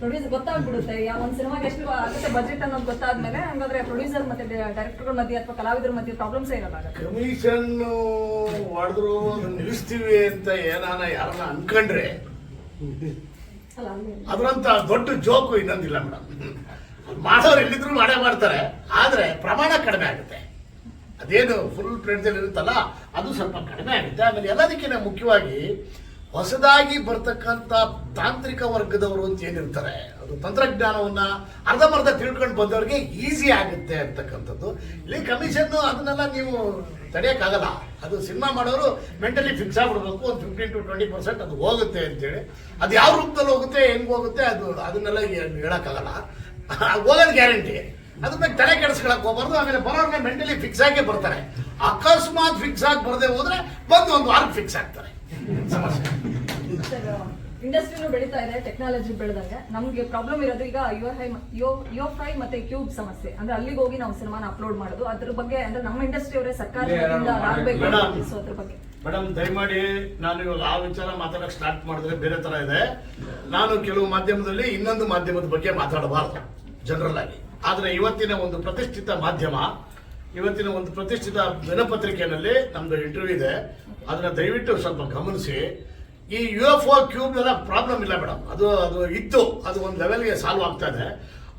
Producer ಗೊತ್ತಾಗ್ಬಿಡುತ್ತೆ. ಯಾವ ಒಂದು ಸಿನಿಮಾಗೆ ಎಷ್ಟು ಆಗುತ್ತೆ ಬಜೆಟ್ ಅನ್ನೋದು ಗೊತ್ತಾದ್ಮೇಲೆ ಹಂಗಾದ್ರೆ ಪ್ರೊಡ್ಯೂಸರ್ ಮತ್ತೆ ಡೈರೆಕ್ಟರ್ಗಳ ಮಧ್ಯೆ ಅಥವಾ ಕಲಾವಿದರ ಮಧ್ಯೆ ಪ್ರಾಬ್ಲಮ್ಸ್ ಇರಲ್ಲ ಕಮಿಷನ್ ಮಾಡಿದ್ರು ನಿಲ್ಲಿಸ್ತೀವಿ ಅಂತ ಏನಾನ ಯಾರನ್ನ ಅನ್ಕೊಂಡ್ರೆ ಅದರಂತ ದೊಡ್ಡ ಜೋಕು ಇನ್ನೊಂದಿಲ್ಲ ಮೇಡಮ್ ಮಾಡೋರು ಎಲ್ಲಿದ್ರು ಮಾಡೇ ಮಾಡ್ತಾರೆ ಆದ್ರೆ ಪ್ರಮಾಣ ಕಡಿಮೆ ಆಗುತ್ತೆ. ಅದೇನು ಫುಲ್ ಪ್ಲೇಟ್ದಲ್ಲಿ ಇರುತ್ತಲ್ಲ ಅದು ಸ್ವಲ್ಪ ಕಡಿಮೆ ಆಗುತ್ತೆ. ಆಮೇಲೆ ಎಲ್ಲದಕ್ಕಿಂತ ಮುಖ್ಯವಾಗಿ ಹೊಸದಾಗಿ ಬರ್ತಕ್ಕಂಥ ತಾಂತ್ರಿಕ ವರ್ಗದವರು ಅಂತ ಏನಿರ್ತಾರೆ, ಅದು ತಂತ್ರಜ್ಞಾನವನ್ನು ಅರ್ಧಂಬರ್ಧ ತಿಳ್ಕೊಂಡು ಬಂದವ್ರಿಗೆ ಈಸಿ ಆಗುತ್ತೆ ಅಂತಕ್ಕಂಥದ್ದು. ಇಲ್ಲಿ ಕಮಿಷನ್ ಅದನ್ನೆಲ್ಲ ನೀವು ತಡೆಯೋಕ್ಕಾಗಲ್ಲ. ಅದು ಸಿನಿಮಾ ಮಾಡೋರು ಮೆಂಟಲಿ ಫಿಕ್ಸ್ ಆಗ್ಬಿಡ್ಬೇಕು, ಒಂದು ಫಿಫ್ಟೀನ್ ಟು ಟ್ವೆಂಟಿ ಪರ್ಸೆಂಟ್ ಅದು ಹೋಗುತ್ತೆ ಅಂತೇಳಿ. ಅದು ಯಾವ ರೂಪದಲ್ಲಿ ಹೋಗುತ್ತೆ, ಹೆಂಗೆ ಹೋಗುತ್ತೆ, ಅದು ಅದನ್ನೆಲ್ಲ ಹೇಳೋಕ್ಕಾಗಲ್ಲ ಹೇಳಕ್ಕಾಗಲ್ಲ. ಹೋಗೋದು ಗ್ಯಾರಂಟಿ ಅದ್ರ ಮೇಲೆ ತಲೆ ಕೆಡಿಸ್ಕೊಳಕ್ ಹೋಗ್ಬಾರ್ದು, ಆಮೇಲೆ ಬರೋರ್ಗೆ ಮೆಂಟಲಿ ಫಿಕ್ಸ್ ಆಗೇ ಬರ್ತಾರೆ. ಅಕಸ್ಮಾತ್ ಫಿಕ್ಸ್ ಆಗಿ ಬರದೆ ಹೋದ್ರೆ ಬಂದು ಒಂದು ವಾರಕ್ಕೆ ಫಿಕ್ಸ್ ಆಗ್ತಾರೆ. ಸಮಸ್ಯೆ ಸರ್ ಇಂಡಸ್ಟ್ರಿನೂ ಬೆಳೀತಾ ಇದೆ ಟೆಕ್ನಾಲಜಿ ಬೆಳೆದಂಗೆ. ನಮ್ಗೆ ಪ್ರಾಬ್ಲಮ್ ಇರೋದು ಈಗ ಯೋ ಹೈ ಯೋ ಯೋ ಫೈ ಮತ್ತೆ ಕ್ಯೂಬ್ ಸಮಸ್ಯೆ. ಅಂದ್ರೆ ಅಲ್ಲಿಗೆ ಹೋಗಿ ನಾವು ಸಿನಿಮಾನ ಅಪ್ಲೋಡ್ ಮಾಡೋದು. ಅದ್ರ ಬಗ್ಗೆ ಅಂದ್ರೆ ನಮ್ಮ ಇಂಡಸ್ಟ್ರಿ ಅವರೇ ಸರ್ಕಾರದಿಂದ ಆಗ್ಬೇಕು ಮೇಡಮ್. ಸೊ ಅದ್ರ ಬಗ್ಗೆ. ಮೇಡಮ್ ದಯಮಾಡಿ ನಾನು ಇವಾಗ ಆ ವಿಚಾರ ಮಾತಾಡಕ್ ಸ್ಟಾರ್ಟ್ ಮಾಡಿದ್ರೆ ಬೇರೆ ತರ ಇದೆ. ನಾನು ಕೆಲವು ಮಾಧ್ಯಮದಲ್ಲಿ ಇನ್ನೊಂದು ಮಾಧ್ಯಮದ ಬಗ್ಗೆ ಮಾತಾಡಬಾರದು ಜನರಲ್ ಆಗಿ. ಆದ್ರೆ ಇವತ್ತಿನ ಒಂದು ಪ್ರತಿಷ್ಠಿತ ಮಾಧ್ಯಮ ಇವತ್ತಿನ ಒಂದು ಪ್ರತಿಷ್ಠಿತ ದಿನಪತ್ರಿಕೆಯಲ್ಲಿ ನಮ್ದು ಇಂಟರ್ವ್ಯೂ ಇದೆ. ಅದನ್ನ ದಯವಿಟ್ಟು ಸ್ವಲ್ಪ ಗಮನಿಸಿ. ಈ ಯು ಎಫ್ ಒ ಕ್ಯೂಬ್ ಎಲ್ಲ ಪ್ರಾಬ್ಲಮ್ ಇಲ್ಲ ಮೇಡಮ್. ಅದು ಅದು ಇತ್ತು. ಅದು ಒಂದು ಲೆವೆಲ್ಗೆ ಸಾಲ್ವ್ ಆಗ್ತಾ ಇದೆ.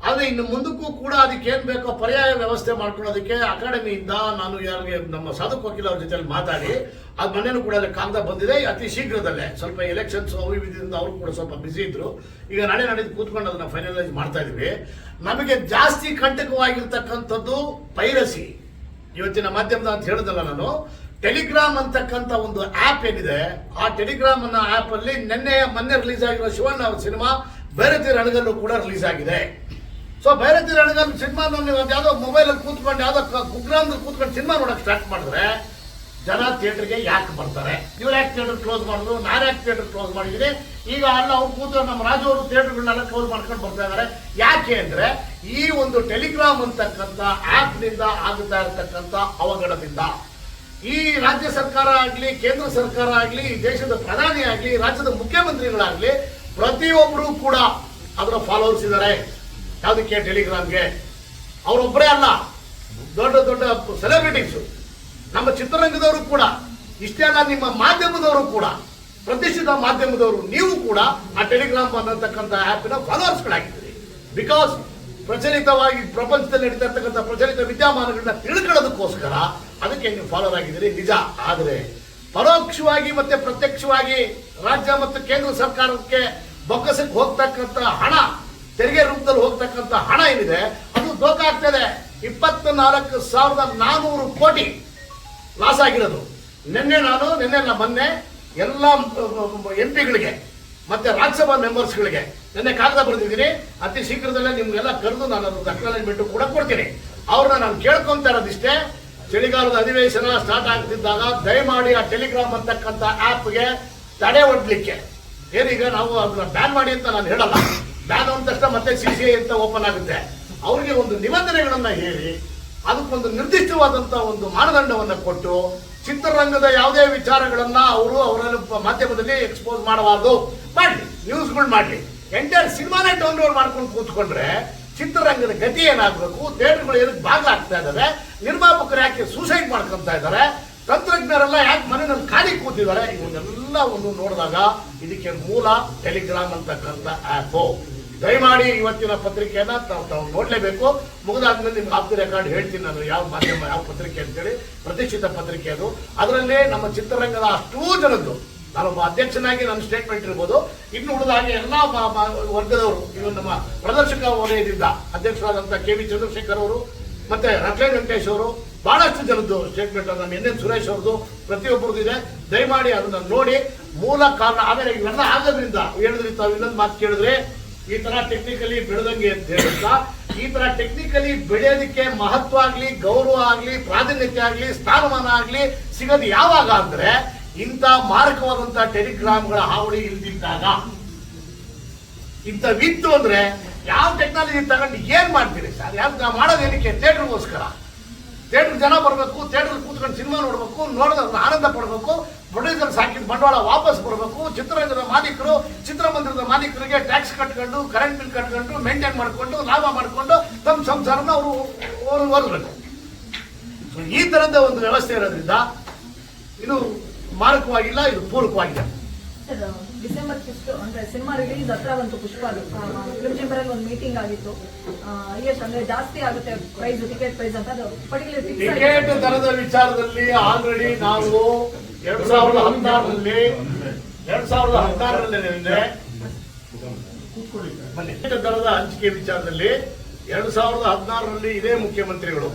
ಆದರೆ ಇನ್ನು ಮುಂದಕ್ಕೂ ಕೂಡ ಅದಕ್ಕೆ ಏನು ಬೇಕೋ ಪರ್ಯಾಯ ವ್ಯವಸ್ಥೆ ಮಾಡ್ಕೊಳ್ಳೋದಕ್ಕೆ ಅಕಾಡೆಮಿಯಿಂದ ನಾನು ಯಾರಿಗೆ ನಮ್ಮ ಸಾಧಕ್ ವಕೀಲ್ ಅವ್ರ ಜೊತೆಯಲ್ಲಿ ಮಾತಾಡಿ, ಅದು ಮನೇನು ಕೂಡ ಕಾಗದ ಬಂದಿದೆ. ಅತಿ ಶೀಘ್ರದಲ್ಲೇ ಸ್ವಲ್ಪ ಎಲೆಕ್ಷನ್ಸ್ ಅವು ಇದರಿಂದ ಅವರು ಕೂಡ ಸ್ವಲ್ಪ ಬಿಸಿ ಇದ್ರು. ಈಗ ನಾಳೆ ನಾಡಿದ್ದು ಕೂತ್ಕೊಂಡು ಅದನ್ನ ಫೈನಲೈಸ್ ಮಾಡ್ತಾ ಇದೀವಿ. ನಮಗೆ ಜಾಸ್ತಿ ಕಂಟಕವಾಗಿರ್ತಕ್ಕಂಥದ್ದು ಪೈರಸಿ ಇವತ್ತಿನ ಮಾಧ್ಯಮದ ಅಂತ ಹೇಳಿದಲ್ಲ ನಾನು. ಟೆಲಿಗ್ರಾಮ್ ಅಂತಕ್ಕಂಥ ಒಂದು ಆಪ್ ಏನಿದೆ, ಆ ಟೆಲಿಗ್ರಾಮ್ ಅನ್ನೋ ಆಪ್ ಅಲ್ಲಿ ನಿನ್ನೆ, ಮೊನ್ನೆ ರಿಲೀಸ್ ಆಗಿರೋ ಶಿವಣ್ಣ ಅವ್ರ ಸಿನಿಮಾ ಭೈರತಿ ರಣಗಲ್ಲು ಕೂಡ ರಿಲೀಸ್ ಆಗಿದೆ. ಸೊ ಭೈರತಿ ರಣಗಲ್ ಸಿನಿಮಾ ನೀವು ಯಾವ್ದೋ ಮೊಬೈಲ್ ಅಲ್ಲಿ ಕೂತ್ಕೊಂಡು, ಯಾವ್ದೋ ಕುಗ್ರಾಮದಲ್ಲಿ ಕೂತ್ಕೊಂಡು ಸಿನಿಮಾ ನೋಡಕ್ ಸ್ಟಾರ್ಟ್ ಮಾಡಿದ್ರೆ ಜನ ಥಿಯೇಟರ್ಗೆ ಯಾಕೆ ಬರ್ತಾರೆ? ಇವ್ರು ಯಾಕೆ ಥಿಯೇಟರ್ ಕ್ಲೋಸ್ ಮಾಡಿದ್ರು ನಾನು ಯಾಕೆ ಥಿಯೇಟರ್ ಕ್ಲೋಸ್ ಮಾಡಿದ್ದೀನಿ ಈಗ ಅಲ್ಲ, ಅವ್ರು ಕೂತು ನಮ್ಮ ರಾಜವರು ಥಿಯೇಟರ್ಗಳನ್ನೆಲ್ಲ ಕ್ಲೋಸ್ ಮಾಡ್ಕೊಂಡು ಬರ್ತಾ ಇದ್ದಾರೆ ಯಾಕೆ ಅಂದ್ರೆ ಈ ಒಂದು ಟೆಲಿಗ್ರಾಮ್ ಅಂತಕ್ಕಂಥ ಆಪ್ನಿಂದ ಆಗುತ್ತಾ ಇರತಕ್ಕಂಥ ಅವಘಡದಿಂದ. ಈ ರಾಜ್ಯ ಸರ್ಕಾರ ಆಗಲಿ, ಕೇಂದ್ರ ಸರ್ಕಾರ ಆಗಲಿ, ಈ ದೇಶದ ಪ್ರಧಾನಿ ಆಗಲಿ, ರಾಜ್ಯದ ಮುಖ್ಯಮಂತ್ರಿಗಳಾಗಲಿ ಪ್ರತಿಯೊಬ್ಬರು ಕೂಡ ಅದರ ಫಾಲೋವರ್ಸ್ ಇದ್ದಾರೆ ಯಾವುದಕ್ಕೆ? ಟೆಲಿಗ್ರಾಮ್ಗೆ ಅವರೊಬ್ಬರೇ ಅಲ್ಲ. ದೊಡ್ಡ ದೊಡ್ಡ ಸೆಲೆಬ್ರಿಟೀಸು ನಮ್ಮ ಚಿತ್ರರಂಗದವರು ಕೂಡ, ಇಷ್ಟೇ ಅಲ್ಲ, ನಿಮ್ಮ ಮಾಧ್ಯಮದವರು ಕೂಡ, ಪ್ರತಿಷ್ಠಿತ ಮಾಧ್ಯಮದವರು, ನೀವು ಕೂಡ ಆ ಟೆಲಿಗ್ರಾಮ್ ಅನ್ನತಕ್ಕಂಥ ಆ್ಯಪಿನ ಫಾಲೋವರ್ಸ್ಗಳಾಗಿದ್ದೀರಿ ಬಿಕಾಸ್ ಪ್ರಚಲಿತವಾಗಿ ಪ್ರಪಂಚದಲ್ಲಿ ನಡೀತಾ ಇರ್ತಕ್ಕಂಥ ಪ್ರಚಲಿತ ವಿದ್ಯಮಾನಗಳನ್ನ ತಿಳ್ಕೊಳ್ಳೋದಕ್ಕೋಸ್ಕರ ಅದಕ್ಕೆ ನೀವು ಫಾಲೋ ಆಗಿದ್ದೀರಿ. ನಿಜ. ಆದರೆ ಪರೋಕ್ಷವಾಗಿ ಮತ್ತೆ ಪ್ರತ್ಯಕ್ಷವಾಗಿ ರಾಜ್ಯ ಮತ್ತು ಕೇಂದ್ರ ಸರ್ಕಾರಕ್ಕೆ ಬೊಕ್ಕಸಕ್ಕೆ ಹೋಗ್ತಕ್ಕಂಥ ಹಣ, ತೆರಿಗೆ ರೂಪದಲ್ಲಿ ಹೋಗ್ತಕ್ಕಂಥ ಹಣ ಏನಿದೆ, ಅದು ದೋಖ ಆಗ್ತದೆ. ಇಪ್ಪತ್ತ ನಾಲ್ಕು ಸಾವಿರದ ನಾನೂರು ಕೋಟಿ ಲಾಸ್ ಆಗಿರೋದು. ನಿನ್ನೆ ನಾನು, ನಿನ್ನೆ ನಾ ಮೊನ್ನೆ ಎಲ್ಲ ಎಂ ಪಿಗಳಿಗೆ ಮತ್ತೆ ರಾಜ್ಯಸಭಾ ಮೆಂಬರ್ಸ್ಗಳಿಗೆ ನಿನ್ನೆ ಕಾಗದ ಬರೆದಿದ್ದೀನಿ. ಅತಿ ಶೀಘ್ರದಲ್ಲೇ ನಿಮ್ಗೆಲ್ಲ ಕರೆದು ನಾನು ಅದನ್ನು ಅಕ್ನಾಲಜ್ಮೆಂಟ್ ಕೂಡ ಕೊಡ್ತೀನಿ. ಅವ್ರನ್ನ ನಾನು ಕೇಳ್ಕೊಂತ ಇರೋದಿಷ್ಟೇ. ಚಳಿಗಾಲದ ಅಧಿವೇಶನ ಸ್ಟಾರ್ಟ್ ಆಗ್ತಿದ್ದಾಗ ದಯಮಾಡಿ ಆ ಟೆಲಿಗ್ರಾಮ್ ಅಂತಕ್ಕಂಥ ಆ್ಯಪ್ಗೆ ತಡೆ ಒಡ್ಲಿಕ್ಕೆ. ಏನೀಗ ನಾವು ಅದನ್ನ ಬ್ಯಾನ್ ಮಾಡಿ ಅಂತ ನಾನು ಹೇಳಲ್ಲ. ಬ್ಯಾನ್ ಅಂದ ತಕ್ಷಣ ಮತ್ತೆ ಸಿ ಸಿ ಐ ಅಂತ ಓಪನ್ ಆಗುತ್ತೆ. ಅವ್ರಿಗೆ ಒಂದು ನಿಬಂಧನೆಗಳನ್ನ ಹೇಳಿ, ಅದಕ್ಕೊಂದು ನಿರ್ದಿಷ್ಟವಾದಂಥ ಒಂದು ಮಾನದಂಡವನ್ನು ಕೊಟ್ಟು, ಚಿತ್ರರಂಗದ ಯಾವುದೇ ವಿಚಾರಗಳನ್ನ ಅವರು ಅವರಲ್ಲಿ ಪ- ಮಾಧ್ಯಮದಲ್ಲಿ ಎಕ್ಸ್ಪೋಸ್ ಮಾಡಬಾರ್ದು. ಮಾಡಲಿ ನ್ಯೂಸ್ಗಳು ಮಾಡ್ಲಿ. ಎಂಟೈರ್ ಸಿನಿಮಾನೇ ಡೌನ್ಲೋಡ್ ಮಾಡ್ಕೊಂಡು ಕೂತ್ಕೊಂಡ್ರೆ ಚಿತ್ರರಂಗದ ಗತಿ ಏನಾಗಬೇಕು? ಥಿಯೇಟರ್ಗಳು ಏನಕ್ಕೆ ಭಾಗ ಆಗ್ತಾ ಇದ್ದಾರೆ ನಿರ್ಮಾಪಕರು ಯಾಕೆ ಸೂಸೈಡ್ ಮಾಡ್ಕೊಂತ ಇದ್ದಾರೆ ತಂತ್ರಜ್ಞರೆಲ್ಲ ಯಾಕೆ ಮನೆಯಲ್ಲಿ ಖಾಲಿ ಕೂತಿದ್ದಾರೆ? ಇವನ್ನೆಲ್ಲವನ್ನು ನೋಡಿದಾಗ ಇದಕ್ಕೆ ಮೂಲ ಟೆಲಿಗ್ರಾಮ್ ಅಂತಕ್ಕಂಥ ಆ್ಯಪು ದಯಮಾಡಿ ಇವತ್ತಿನ ಪತ್ರಿಕೆಯನ್ನ ತಾವು ತಾವು ನೋಡಲೇಬೇಕು. ಮುಗಿದಾದ್ಮೇಲೆ ನಿಮ್ಗೆ ದಿ ರೆಕಾರ್ಡ್ ಹೇಳ್ತೀನಿ ನಾನು ಯಾವ ಮಾಧ್ಯಮ, ಯಾವ ಪತ್ರಿಕೆ ಅಂತೇಳಿ. ಪ್ರತಿಷ್ಠಿತ ಪತ್ರಿಕೆ ಅದು. ಅದರಲ್ಲೇ ನಮ್ಮ ಚಿತ್ರರಂಗದ ಅಷ್ಟೂ ಜನದ್ದು. ನಾನೊಬ್ಬ ಅಧ್ಯಕ್ಷನಾಗಿ ನನ್ನ ಸ್ಟೇಟ್ಮೆಂಟ್ ಇರ್ಬೋದು. ಇನ್ನು ಉಳಿದ ಹಾಗೆ ಎಲ್ಲ ವರ್ಗದವರು ಇನ್ನು ನಮ್ಮ ಪ್ರದರ್ಶಕ ವಲಯದಿಂದ ಅಧ್ಯಕ್ಷರಾದಂಥ ಕೆ ವಿ ಚಂದ್ರಶೇಖರ್ ಅವರು, ಮತ್ತೆ ರತ್ನ ವೆಂಕಟೇಶ್ ಅವರು, ಬಹಳಷ್ಟು ಜನದ್ದು ಸ್ಟೇಟ್ಮೆಂಟ್ ನಮ್ಮ ಎನ್ ಎನ್ ಸುರೇಶ್ ಅವ್ರದ್ದು ಪ್ರತಿಯೊಬ್ಬರದ್ದು ಇದೆ. ದಯಮಾಡಿ ಅದನ್ನ ನೋಡಿ. ಮೂಲ ಕಾರಣ, ಆಮೇಲೆ ಇವೆಲ್ಲ ಆಗೋದ್ರಿಂದ ಹೇಳಿದ್ರಿ ತಾವು ಇನ್ನೊಂದು ಮಾತು ಕೇಳಿದ್ರೆ, ಈ ತರ ಟೆಕ್ನಿಕಲಿ ಬೆಳೆದಂಗೆ ಅಂತ ಹೇಳ್ತಾ ಈ ತರ ಟೆಕ್ನಿಕಲಿ ಬೆಳೆಯೋದಕ್ಕೆ ಮಹತ್ವ ಆಗ್ಲಿ, ಗೌರವ ಆಗ್ಲಿ, ಪ್ರಾಧಾನ್ಯತೆ ಆಗ್ಲಿ, ಸ್ಥಾನಮಾನ ಆಗ್ಲಿ ಸಿಗೋದು ಯಾವಾಗ ಅಂದ್ರೆ ಇಂಥ ಮಾರಕವಾದಂತ ಟೆಲಿಗ್ರಾಮ್ಗಳ ಹಾವಳಿ ಇಲ್ದಿದ್ದಾಗ, ಇಂಥ ವಿತ್ತು ಅಂದ್ರೆ ಯಾವ ಟೆಕ್ನಾಲಜಿ ತಗೊಂಡು ಏನ್ ಮಾಡ್ತೀರಿ ಸರ್? ಯಾವ ಮಾಡೋದೇನಕ್ಕೆ ಥಿಯೇಟರ್ಗೋಸ್ಕರ. ಥಿಯೇಟರ್ ಜನ ಬರಬೇಕು ಥಿಯೇಟರ್ ಕೂತ್ಕೊಂಡು ಸಿನಿಮಾ ನೋಡಬೇಕು ನೋಡೋದ್ರ ಆನಂದ ಪಡಬೇಕು, ಪ್ರೊಡ್ಯೂಸರ್ ಹಾಕಿದ ಬಂಡವಾಳ ವಾಪಸ್ ಬರಬೇಕು, ಚಿತ್ರರಂಗದ ಮಾಲೀಕರು, ಚಿತ್ರಮಂದಿರದ ಮಾಲೀಕರಿಗೆ ಟ್ಯಾಕ್ಸ್ ಕಟ್ಕೊಂಡು ಕರೆಂಟ್ ಬಿಲ್ ಕಟ್ಕೊಂಡು ಮೇಂಟೈನ್ ಮಾಡಿಕೊಂಡು, ಲಾಭ ಮಾಡಿಕೊಂಡು ತಮ್ಮ ಸಂಸಾರನ ಅವರು ಓದಬೇಕು. ಸೊ ಈ ತರದ ಒಂದು ವ್ಯವಸ್ಥೆ ಇರೋದ್ರಿಂದ ಇದು ಮಾರಕವಾಗಿಲ್ಲ ಇದು ಪೂರಕವಾಗಿದೆ. ಸರ್ ಡಿಸೆಂಬರ್ ಫಿಫ್ತ್ ಅಂದ್ರೆ ಸಿನಿಮಾ ರಿಲೀಸ್ ಹತ್ರ ಬಂತು ಪುಷ್ಪ ಫಿಲ್ಮ್ ಚೇಂಬರ್ ಅಲ್ಲಿ ಒಂದು ಮೀಟಿಂಗ್ ಆಗಿತ್ತು. ಎಷ್ಟು ಅಂದ್ರೆ ಜಾಸ್ತಿ ಆಗುತ್ತೆ ಪ್ರೈಸ್ ಟಿಕೆಟ್ ಪ್ರೈಸ್ ಅಂತ. ಅದು ಪರ್ಟಿಕ್ಯುಲರ್ ಟಿಕೆಟ್ ದರದ ವಿಚಾರದಲ್ಲಿ ಆಲ್ರೆಡಿ ನಾವು ಎರಡ್ ಸಾವಿರದ ಹದಿನಾರರಲ್ಲಿ ಎರಡ್ ಸಾವಿರದ ಹದಿನಾರರಲ್ಲಿ ದರದ ಹಂಚಿಕೆ ವಿಚಾರದಲ್ಲಿ ಎರಡ್ ಸಾವಿರದ ಹದಿನಾರರಲ್ಲಿ ಇದೇ ಮುಖ್ಯಮಂತ್ರಿಗಳು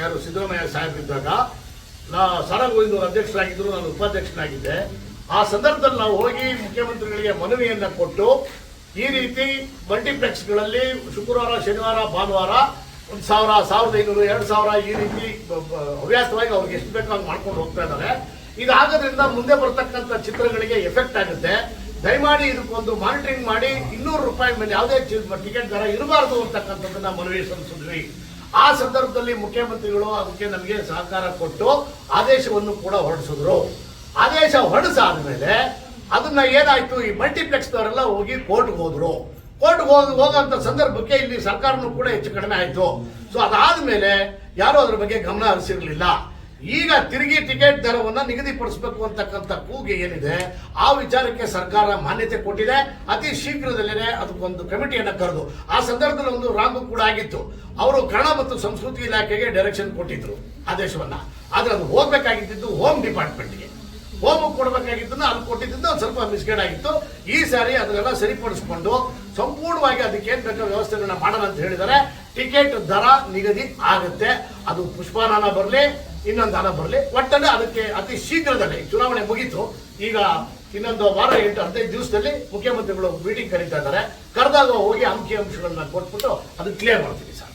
ಯಾರು ಸಿದ್ದರಾಮಯ್ಯ ಸಾಹೇಬ್ ಇದ್ದಾಗ ನಾ ಸರ ಗೋವಿಂದ ಅವರು ಅಧ್ಯಕ್ಷರಾಗಿದ್ದರು ನಾನು ಉಪಾಧ್ಯಕ್ಷನಾಗಿದ್ದೆ. ಆ ಸಂದರ್ಭದಲ್ಲಿ ನಾವು ಹೋಗಿ ಮುಖ್ಯಮಂತ್ರಿಗಳಿಗೆ ಮನವಿಯನ್ನ ಕೊಟ್ಟು ಈ ರೀತಿ ಮಲ್ಟಿಪ್ಲೆಕ್ಸ್ಗಳಲ್ಲಿ ಶುಕ್ರವಾರ, ಶನಿವಾರ, ಭಾನುವಾರ ಒಂದು ಸಾವಿರ, ಸಾವಿರದ ಐನೂರು, ಎರಡು ಸಾವಿರ ಈ ರೀತಿ ಹವ್ಯಾಸವಾಗಿ ಅವ್ರಿಗೆ ಎಷ್ಟು ಬೇಕೋ ಹಂಗೆ ಮಾಡ್ಕೊಂಡು ಹೋಗ್ತಾ ಇದ್ದಾರೆ. ಇದಾಗೋದ್ರಿಂದ ಮುಂದೆ ಬರ್ತಕ್ಕಂಥ ಚಿತ್ರಗಳಿಗೆ ಎಫೆಕ್ಟ್ ಆಗುತ್ತೆ. ದಯಮಾಡಿ ಇದಕ್ಕೊಂದು ಮಾನಿಟರಿಂಗ್ ಮಾಡಿ ಇನ್ನೂರು ರೂಪಾಯಿ ಮೇಲೆ ಯಾವುದೇ ಟಿಕೆಟ್ ದರ ಇರಬಾರ್ದು ಅಂತಕ್ಕಂಥದ್ದನ್ನ ಮನವಿ ಸಲ್ಲಿಸಿದ್ವಿ. ಆ ಸಂದರ್ಭದಲ್ಲಿ ಮುಖ್ಯಮಂತ್ರಿಗಳು ಅದಕ್ಕೆ ನಮಗೆ ಸಹಕಾರ ಕೊಟ್ಟು ಆದೇಶವನ್ನು ಕೂಡ ಹೊರಡಿಸಿದ್ರು. ಆದೇಶ ಹೊರಡಿಸಾದ್ಮೇಲೆ ಅದನ್ನ ಏನಾಯ್ತು? ಈ ಮಲ್ಟಿಪ್ಲೆಕ್ಸ್ ದವರೆಲ್ಲ ಹೋಗಿ ಕೋರ್ಟ್ಗೆ ಹೋದ್ರು. ಕೋರ್ಟ್ಗೆ ಹೋಗಿ ಹೋಗೋಂಥ ಸಂದರ್ಭಕ್ಕೆ ಇಲ್ಲಿ ಸರ್ಕಾರನೂ ಕೂಡ ಹೆಚ್ಚು ಕಡಿಮೆ ಆಯ್ತು. ಸೊ ಅದಾದ್ಮೇಲೆ ಯಾರು ಅದ್ರ ಬಗ್ಗೆ ಗಮನ ಹರಿಸಿರ್ಲಿಲ್ಲ. ಈಗ ತಿರುಗಿ ಟಿಕೆಟ್ ದರವನ್ನು ನಿಗದಿಪಡಿಸಬೇಕು ಅಂತಕ್ಕಂಥ ಕೂಗೆ ಏನಿದೆ, ಆ ವಿಚಾರಕ್ಕೆ ಸರ್ಕಾರ ಮಾನ್ಯತೆ ಕೊಟ್ಟಿದೆ. ಅತಿ ಶೀಘ್ರದಲ್ಲೇ ಅದಕ್ಕೊಂದು ಕಮಿಟಿಯನ್ನು ಕರೆದು, ಆ ಸಂದರ್ಭದಲ್ಲಿ ಒಂದು ರಾಂಗು ಕೂಡ ಆಗಿತ್ತು. ಅವರು ಕನ್ನಡ ಮತ್ತು ಸಂಸ್ಕೃತಿ ಇಲಾಖೆಗೆ ಡೈರೆಕ್ಷನ್ ಕೊಟ್ಟಿದ್ರು ಆದೇಶವನ್ನ. ಆದ್ರೆ ಅದು ಹೋಗ್ಬೇಕಾಗಿದ್ದು ಹೋಮ್ ಡಿಪಾರ್ಟ್ಮೆಂಟ್ಗೆ ಹೋಮ್ ಕೊಡಬೇಕಾಗಿದ್ದನ್ನು ಅಲ್ಲಿ ಕೊಟ್ಟಿದ್ದು ಒಂದು ಸ್ವಲ್ಪ ಮಿಸ್ಗೇಡ್ ಆಗಿತ್ತು. ಈ ಸಾರಿ ಅದನ್ನೆಲ್ಲ ಸರಿಪಡಿಸಿಕೊಂಡು ಸಂಪೂರ್ಣವಾಗಿ ಅದಕ್ಕೆ ಏನ್ ಬೇಕಾದ ವ್ಯವಸ್ಥೆಗಳನ್ನ ಮಾಡೋಣ ಅಂತ ಹೇಳಿದರೆ ಟಿಕೆಟ್ ದರ ನಿಗದಿ ಆಗುತ್ತೆ. ಅದು ಪುಷ್ಪನಾನ ಬರಲಿ ಇನ್ನೊಂದು ಹಣ ಬರಲಿ. ಒಟ್ಟಲ್ಲಿ ಅದಕ್ಕೆ ಅತಿ ಶೀಘ್ರದಲ್ಲಿ ಚುನಾವಣೆ ಮುಗೀತು. ಈಗ ಇನ್ನೊಂದು ವಾರ ಎಂಟು ಹದಿನೈದು ದಿವಸದಲ್ಲಿ ಮುಖ್ಯಮಂತ್ರಿಗಳು ಮೀಟಿಂಗ್ ಕರೀತಾ ಇದ್ದಾರೆ. ಕರೆದಾಗ ಹೋಗಿ ಅಂಕಿ ಅಂಶಗಳನ್ನ ಕೊಟ್ಬಿಟ್ಟು ಅದು ಕ್ಲಿಯರ್ ಮಾಡ್ತೀವಿ ಸರ್.